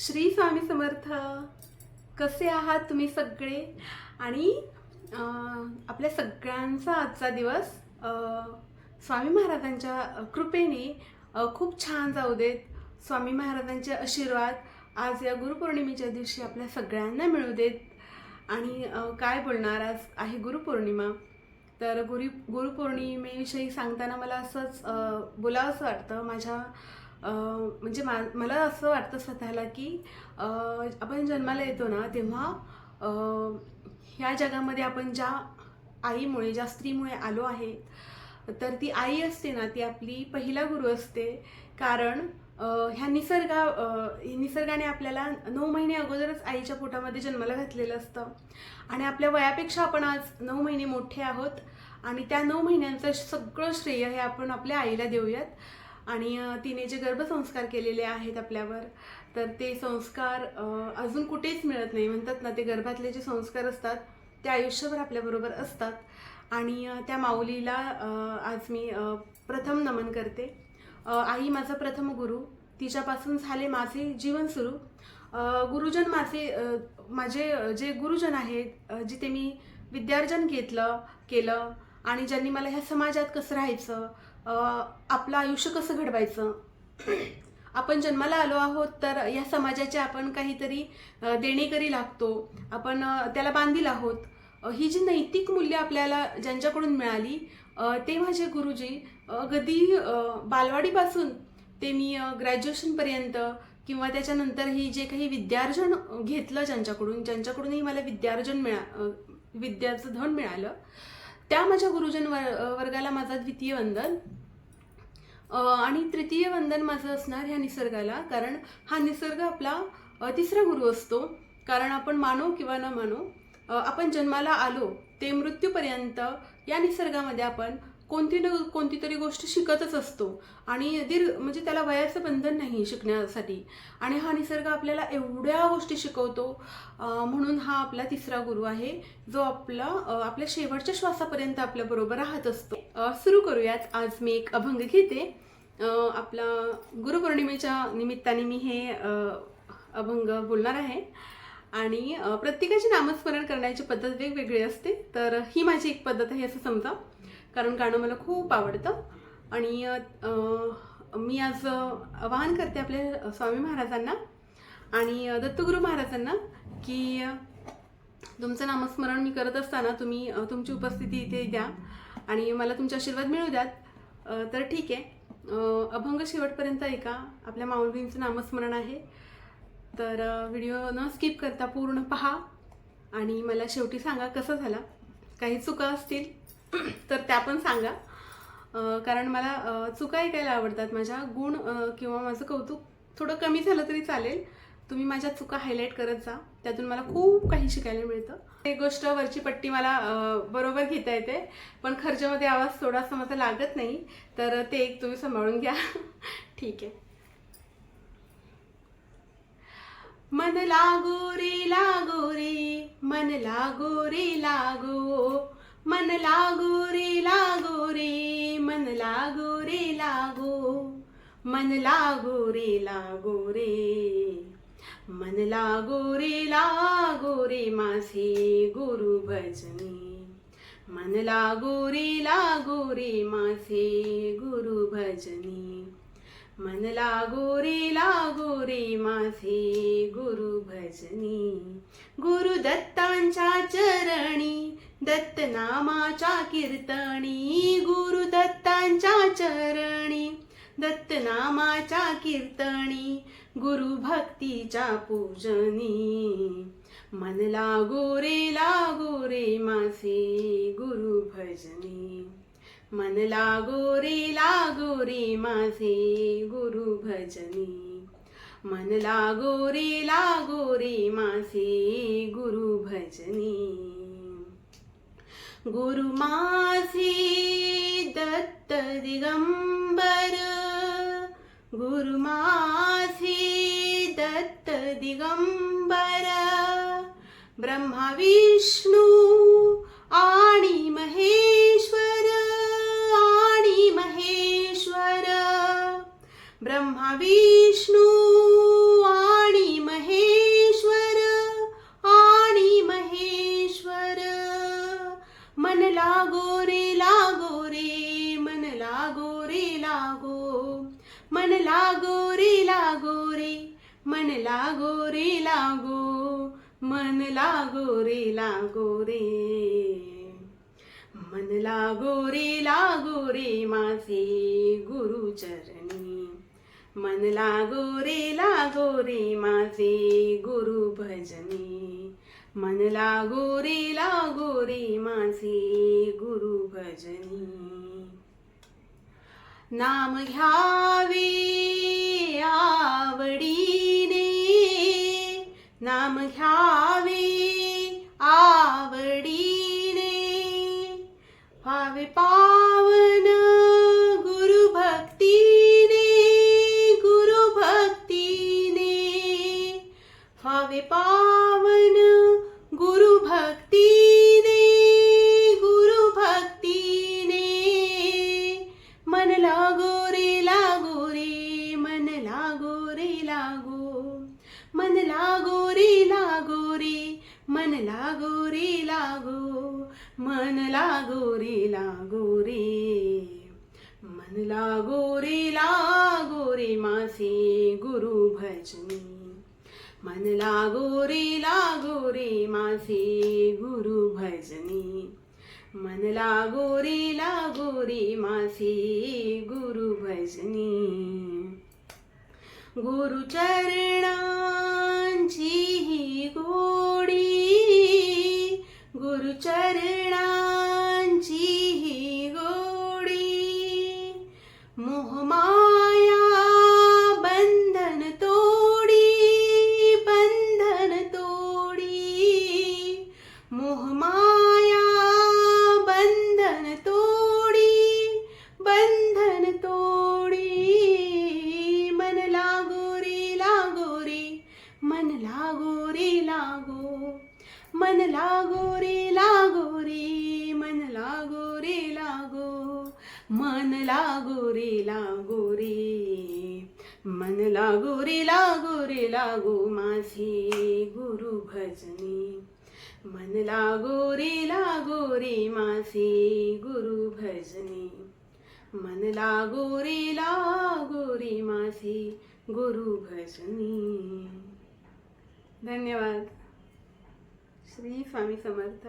श्री स्वामी समर्थ. कसे आहात तुम्ही सगळे? आणि आपल्या सगळ्यांचा आजचा दिवस स्वामी महाराजांच्या कृपेने खूप छान जाऊ देत. स्वामी महाराजांचे आशीर्वाद आज या गुरुपौर्णिमेच्या दिवशी आपल्या सगळ्यांना मिळू देत. आणि काय बोलणार आज आहे गुरुपौर्णिमा? तर गुरु गुरुपौर्णिमेविषयी सांगताना मला असंच बोलावंसं वाटतं. माझ्या म्हणजे मा मला असं वाटतं स्वतःला की आपण जन्माला येतो ना तेव्हा ह्या जगामध्ये आपण ज्या आईमुळे ज्या स्त्रीमुळे आलो आहे तर ती आई असते ना ती आपली पहिला गुरु असते. कारण ह्या निसर्गा निसर्गाने आपल्याला नऊ महिने अगोदरच आईच्या पोटामध्ये जन्माला घातलेलं असतं. आणि आपल्या वयापेक्षा आपण आज नऊ महिने मोठे आहोत. आणि त्या नऊ महिन्यांचं सगळं श्रेय हे आपण आपल्या आईला देऊयात. आणि तिने जे गर्भसंस्कार केलेले आहेत आपल्यावर तर ते संस्कार अजून कुठेच मिळत नाही. म्हणतात ना ते गर्भातले जे संस्कार असतात ते आयुष्यभर आपल्याबरोबर असतात. आणि त्या माऊलीला आज मी प्रथम नमन करते. आई माझा प्रथम गुरु. तिच्यापासून झाले माझे जीवन सुरू. गुरुजन माझे माझे जे गुरुजन आहेत जिथे मी विद्यार्जन घेतलं केलं आणि ज्यांनी मला ह्या समाजात कसं राहायचं आपलं आयुष्य कसं घडवायचं? आपण जन्माला आलो आहोत तर या समाजाचे आपण काहीतरी देणेकरी लागतो. आपण त्याला बांधील आहोत. ही जी नैतिक मूल्य आपल्याला ज्यांच्याकडून मिळाली ते माझे गुरुजी अगदी बालवाडीपासून ते मी ग्रॅज्युएशनपर्यंत किंवा त्याच्यानंतरही जे काही विद्यार्जन घेतलं ज्यांच्याकडून ज्यांच्याकडूनही मला विद्यार्जन मिळा विद्याचं धन मिळालं त्या माझ्या गुरुजन वर वर्गाला माझा द्वितीय वंदन. आणि तृतीय वंदन माझं असणार ह्या निसर्गाला कारण हा निसर्ग आपला तिसरा गुरु असतो. कारण आपण मानो किंवा न मानो आपण जन्माला आलो ते मृत्यूपर्यंत या निसर्गामध्ये आपण कोणती न कोणती तरी गोष्ट शिकतच असतो. आणि दीर्घ म्हणजे त्याला वयाचं बंधन नाही शिकण्यासाठी. आणि हा निसर्ग आपल्याला एवढ्या गोष्टी शिकवतो म्हणून हा आपला तिसरा गुरु आहे जो आपला आपल्या शेवटच्या श्वासापर्यंत आपल्याबरोबर राहत असतो. सुरू करूयात. आज मी एक अभंग घेते. आपला गुरुपौर्णिमेच्या निमित्ताने मी हे अभंग बोलणार आहे. आणि प्रत्येकाची नामस्मरण करण्याची पद्धत वेगवेगळी असते. तर ही माझी एक पद्धत आहे असं समजा. कारण गाणं मला खूप आवडतं. आणि मी आज आवाहन करते आपल्या स्वामी महाराजांना आणि दत्तगुरू महाराजांना की तुमचं नामस्मरण मी करत असताना तुम्ही तुमची उपस्थिती इथे द्या आणि मला तुमचे आशीर्वाद मिळू द्यात. तर ठीक आहे. अभंग शेवटपर्यंत ऐका. आपल्या माऊलींचं नामस्मरण आहे. तर व्हिडिओ न स्किप करता पूर्ण पहा आणि मला शेवटी सांगा कसं झाला. काही चुका असतील तर त्या पण सांगा. कारण मला चुका ऐकायला आवडतात. माझ्या गुण किंवा माझं कौतुक थोडं कमी झालं तरी चालेल. तुम्ही माझ्या चुका हायलाईट करत जा. त्यातून मला खूप काही शिकायला मिळतं. एक गोष्ट वरची पट्टी मला बरोबर घेता येते. पण खर्चामध्ये आवाज थोडासा माझा लागत नाही. तर ते एक तुम्ही सांभाळून घ्या. ठीक आहे. मन लागो रे लागो रे. मन लागो रे लागो. मन लागो रे लागो रे मन लागो रे लागो मन लागो रे लागो रे मन लागो रे लागो रे माझे गुरु भजनी मन लागो रे लागो रे माझे गुरु भजनी मन लागो रे लागो रे माझे गुरु भजनी गुरु दत्तांच्या चरणी दत्त नामाच्या कीर्तनी गुरु दत्तांच्या चरणी. दत्त नामाच्या कीर्तनी गुरु भक्तीच्या पूजनी. मन लागो रे लागो रे मासे गुरु भजनी. मन लागो रे लागो रे मासे गुरु भजनी. मन लागो रे लागो रे मासे गुरु भजनी. गुरुमासी दत्त गुरुमाझी दत्तदिगम्बर। गुरुमाझी दत्तदिगम्बर ब्रह्माविष्णु आणि महेश्वर आणि महेश्वर। ब्रह्माविष्णु मन लागो रे लागो मन लागो रे लागो रे मन लागो रे लागो रे माझे गुरुचरणी मन लागो रे लागो रे माझे गुरु भजनी मन लागो रे लागो रे माझे गुरु भजनी नाम घ्या मन लागो रे लागो मन लागो रे लागो रे. मन लागो रे लागो रे मासे गुरु भजनी. मन लागो रे लागो रे मासे गुरु भजनी. मन लागो रे लागो रे मासे गुरु भजनी. गुरुचरणांची चरणांची ही गोडी. मोहमाया बंधन तोडी बंधन तोडी. मोहमाया बंधन तोडी बंधन तोडी. मन लागोरी लागोरी मन लागोरी लागो. मन लागो गोरी रे लागो मन लागो रे लागो माझे गुरु भजनी. मन लागोरी लागो रे माझे गुरु भजनी. मन लागोरी लागोरी माझी माझे गुरु भजनी. धन्यवाद. श्री स्वामी समर्थ.